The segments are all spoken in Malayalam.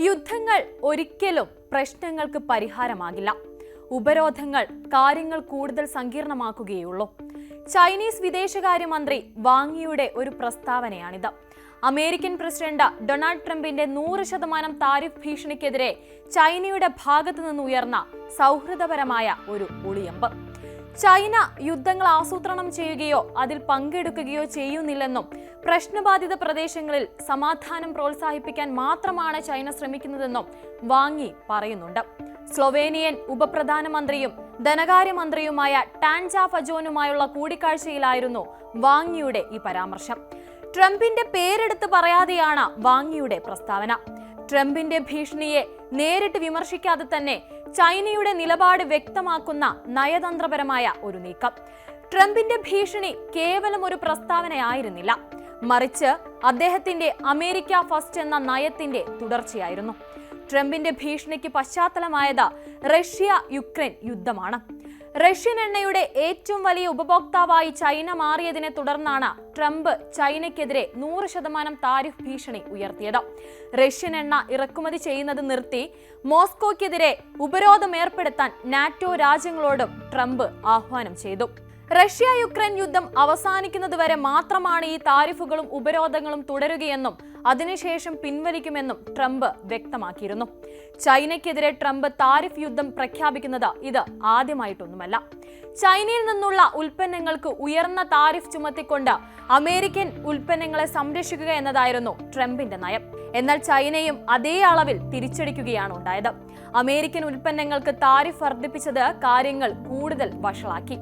യുദ്ധങ്ങൾ ഒരിക്കലും പ്രശ്നങ്ങൾക്ക് പരിഹാരമാകില്ല. ഉപരോധങ്ങൾ കാര്യങ്ങൾ കൂടുതൽ സങ്കീർണമാക്കുകയുള്ളൂ. ചൈനീസ് വിദേശകാര്യമന്ത്രി വാങ്ങിയുടെ ഒരു പ്രസ്താവനയാണിത്. അമേരിക്കൻ പ്രസിഡന്റ് ഡൊണാൾഡ് ട്രംപിന്റെ നൂറ് ശതമാനം താരിഫ് ഭീഷണിക്കെതിരെ ചൈനയുടെ ഭാഗത്തു നിന്ന് ഉയർന്ന സൗഹൃദപരമായ ഒരു ഒളിയമ്പ്. ചൈന യുദ്ധങ്ങൾ ആസൂത്രണം ചെയ്യുകയോ അതിൽ പങ്കെടുക്കുകയോ ചെയ്യുന്നില്ലെന്നും പ്രശ്നബാധിത പ്രദേശങ്ങളിൽ സമാധാനം പ്രോത്സാഹിപ്പിക്കാൻ മാത്രമാണ് ചൈന ശ്രമിക്കുന്നതെന്നും വാങ്ങി പറയുന്നുണ്ട്. സ്ലൊവേനിയൻ ഉപപ്രധാനമന്ത്രിയും ധനകാര്യമന്ത്രിയുമായ ടാൻജ ഫജോനുമായുള്ള കൂടിക്കാഴ്ചയിലായിരുന്നു വാങ്ങിയുടെ ഈ പരാമർശം. ട്രംപിന്റെ പേരെടുത്ത് പറയാതെയാണ് വാങ്ങിയുടെ പ്രസ്താവന. ട്രംപിന്റെ ഭീഷണിയെ നേരിട്ട് വിമർശിക്കാതെ തന്നെ ചൈനയുടെ നിലപാട് വ്യക്തമാക്കുന്ന നയതന്ത്രപരമായ ഒരു നീക്കം. ട്രംപിന്റെ ഭീഷണി കേവലം ഒരു പ്രസ്താവനയായിരുന്നില്ല. മറിച്ച് അദ്ദേഹത്തിന്റെ അമേരിക്ക ഫസ്റ്റ് എന്ന നയത്തിന്റെ തുടർച്ചയായിരുന്നു. ട്രംപിന്റെ ഭീഷണിക്ക് പശ്ചാത്തലമായത് റഷ്യ യുക്രൈൻ യുദ്ധമാണ്. റഷ്യൻ എണ്ണയുടെ ഏറ്റവും വലിയ ഉപഭോക്താവായി ചൈന മാറിയതിനെ തുടർന്നാണ് ട്രംപ് ചൈനയ്ക്കെതിരെ നൂറ് ശതമാനം താരിഫ് ഭീഷണി ഉയർത്തിയത്. റഷ്യൻ എണ്ണ ഇറക്കുമതി ചെയ്യുന്നത് നിർത്തി മോസ്കോയ്ക്കെതിരെ ഉപരോധം ഏർപ്പെടുത്താൻ നാറ്റോ രാജ്യങ്ങളോടും ട്രംപ് ആഹ്വാനം ചെയ്തു. റഷ്യ യുക്രൈൻ യുദ്ധം അവസാനിക്കുന്നതുവരെ മാത്രമാണ് ഈ താരിഫുകളും ഉപരോധങ്ങളും തുടരുകയെന്നും അതിനുശേഷം പിൻവലിക്കുമെന്നും ട്രംപ് വ്യക്തമാക്കിയിരുന്നു. ചൈനയ്ക്കെതിരെ ട്രംപ് താരിഫ് യുദ്ധം പ്രഖ്യാപിക്കുന്നത് ഇത് ആദ്യമായിട്ടൊന്നുമല്ല. ചൈനയിൽ നിന്നുള്ള ഉൽപ്പന്നങ്ങൾക്ക് ഉയർന്ന താരിഫ് ചുമത്തിക്കൊണ്ട് അമേരിക്കൻ ഉൽപ്പന്നങ്ങളെ സംരക്ഷിക്കുക എന്നതായിരുന്നു ട്രംപിന്റെ നയം. എന്നാൽ ചൈനയും അതേ അളവിൽ തിരിച്ചടിക്കുകയാണ് ഉണ്ടായത്. അമേരിക്കൻ ഉൽപ്പന്നങ്ങൾക്ക് താരിഫ് വർദ്ധിപ്പിച്ചത് കാര്യങ്ങൾ കൂടുതൽ വഷളാക്കി.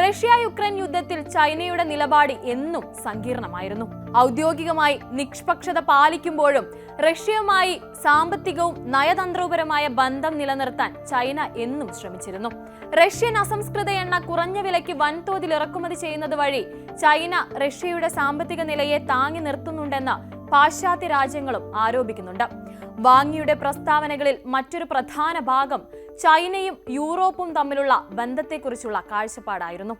റഷ്യ യുക്രൈൻ യുദ്ധത്തിൽ ചൈനയുടെ നിലപാട് എന്നും സങ്കീർണമായിരുന്നു. ഔദ്യോഗികമായി നിഷ്പക്ഷത പാലിക്കുമ്പോഴും റഷ്യയുമായി സാമ്പത്തികവും നയതന്ത്രപരമായ ബന്ധം നിലനിർത്താൻ ചൈന എന്നും ശ്രമിച്ചിരുന്നു. റഷ്യൻ അസംസ്കൃത എണ്ണ കുറഞ്ഞ വിലയ്ക്ക് വൻതോതിൽ ഇറക്കുമതി ചെയ്യുന്നത് വഴി ചൈന റഷ്യയുടെ സാമ്പത്തിക നിലയെ താങ്ങി നിർത്തുന്നുണ്ടെന്ന് പാശ്ചാത്യ രാജ്യങ്ങളും ആരോപിക്കുന്നുണ്ട്. വാങ്ങിയുടെ പ്രസ്താവനകളിൽ മറ്റൊരു പ്രധാന ഭാഗം ചൈനയും യൂറോപ്പും തമ്മിലുള്ള ബന്ധത്തെക്കുറിച്ചുള്ള കാഴ്ചപ്പാടായിരുന്നു.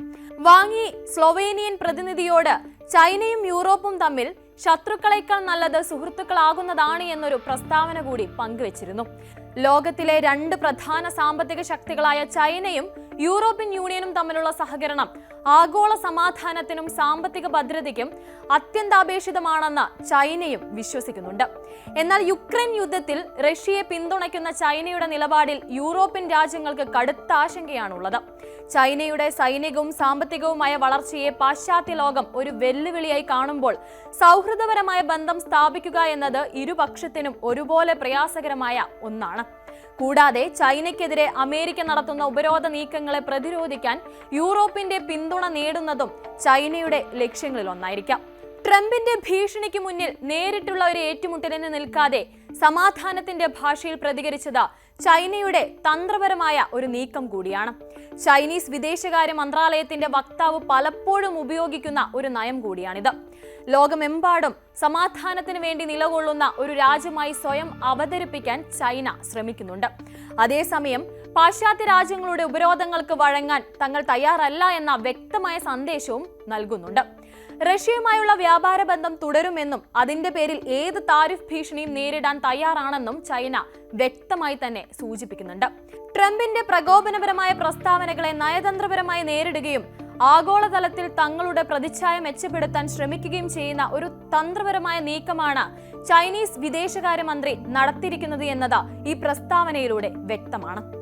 വാങ്ങി സ്ലൊവേനിയൻ പ്രതിനിധിയോട് ചൈനയും യൂറോപ്പും തമ്മിൽ ശത്രുക്കളേക്കാൾ നല്ലത് സുഹൃത്തുക്കളാകുന്നതാണ് എന്നൊരു പ്രസ്താവന കൂടി പങ്കുവച്ചിരുന്നു. ലോകത്തിലെ രണ്ട് പ്രധാന സാമ്പത്തിക ശക്തികളായ ചൈനയും യൂറോപ്യൻ യൂണിയനും തമ്മിലുള്ള സഹകരണം ആഗോള സമാധാനത്തിനും സാമ്പത്തിക ഭദ്രതയ്ക്കും അത്യന്താപേക്ഷിതമാണെന്ന് ചൈനയും വിശ്വസിക്കുന്നുണ്ട്. എന്നാൽ യുക്രൈൻ യുദ്ധത്തിൽ റഷ്യയെ പിന്തുണയ്ക്കുന്ന ചൈനയുടെ നിലപാടിൽ യൂറോപ്യൻ രാജ്യങ്ങൾക്ക് കടുത്ത ആശങ്കയാണുള്ളത്. ചൈനയുടെ സൈനികവും സാമ്പത്തികവുമായ വളർച്ചയെ പാശ്ചാത്യ ലോകം ഒരു വെല്ലുവിളിയായി കാണുമ്പോൾ സൗഹൃദപരമായ ബന്ധം സ്ഥാപിക്കുക എന്നത് ഇരുപക്ഷത്തിനും ഒരുപോലെ പ്രയാസകരമായ ഒന്നാണ്. കൂടാതെ ചൈനയ്ക്കെതിരെ അമേരിക്ക നടത്തുന്ന ഉപരോധ നീക്കങ്ങളെ പ്രതിരോധിക്കാൻ യൂറോപ്പിന്റെ പിന്തുണ നേടുന്നതും ചൈനയുടെ ലക്ഷ്യങ്ങളിൽ ഒന്നായിരിക്കാം. ട്രംപിന്റെ ഭീഷണിക്ക് മുന്നിൽ നേരിട്ടുള്ള ഒരു ഏറ്റുമുട്ടലിന് നിൽക്കാതെ സമാധാനത്തിന്റെ ഭാഷയിൽ പ്രതികരിച്ചത് ചൈനയുടെ തന്ത്രപരമായ ഒരു നീക്കം കൂടിയാണ്. ചൈനീസ് വിദേശകാര്യ മന്ത്രാലയത്തിന്റെ വക്താവ് പലപ്പോഴും ഉപയോഗിക്കുന്ന ഒരു നയം കൂടിയാണിത്. ലോകമെമ്പാടും സമാധാനത്തിന് വേണ്ടി നിലകൊള്ളുന്ന ഒരു രാജ്യമായി സ്വയം അവതരിപ്പിക്കാൻ ചൈന ശ്രമിക്കുന്നുണ്ട്. അതേസമയം പാശ്ചാത്യ രാജ്യങ്ങളുടെ ഉപരോധങ്ങൾക്ക് വഴങ്ങാൻ തങ്ങൾ തയ്യാറല്ല എന്ന വ്യക്തമായ സന്ദേശവും നൽകുന്നുണ്ട്. റഷ്യയുമായുള്ള വ്യാപാര ബന്ധം തുടരുമെന്നും അതിന്റെ പേരിൽ ഏത് താരിഫ് ഭീഷണിയും നേരിടാൻ തയ്യാറാണെന്നും ചൈന വ്യക്തമായി തന്നെ സൂചിപ്പിക്കുന്നുണ്ട്. ട്രംപിന്റെ പ്രകോപനപരമായ പ്രസ്താവനകളെ നയതന്ത്രപരമായി നേരിടുകയും ആഗോളതലത്തിൽ തങ്ങളുടെ പ്രതിച്ഛായ മെച്ചപ്പെടുത്താൻ ശ്രമിക്കുകയും ചെയ്യുന്ന ഒരു തന്ത്രപരമായ നീക്കമാണ് ചൈനീസ് വിദേശകാര്യമന്ത്രി നടത്തിയിരിക്കുന്നത് എന്നത് ഈ പ്രസ്താവനയിലൂടെ വ്യക്തമാണ്.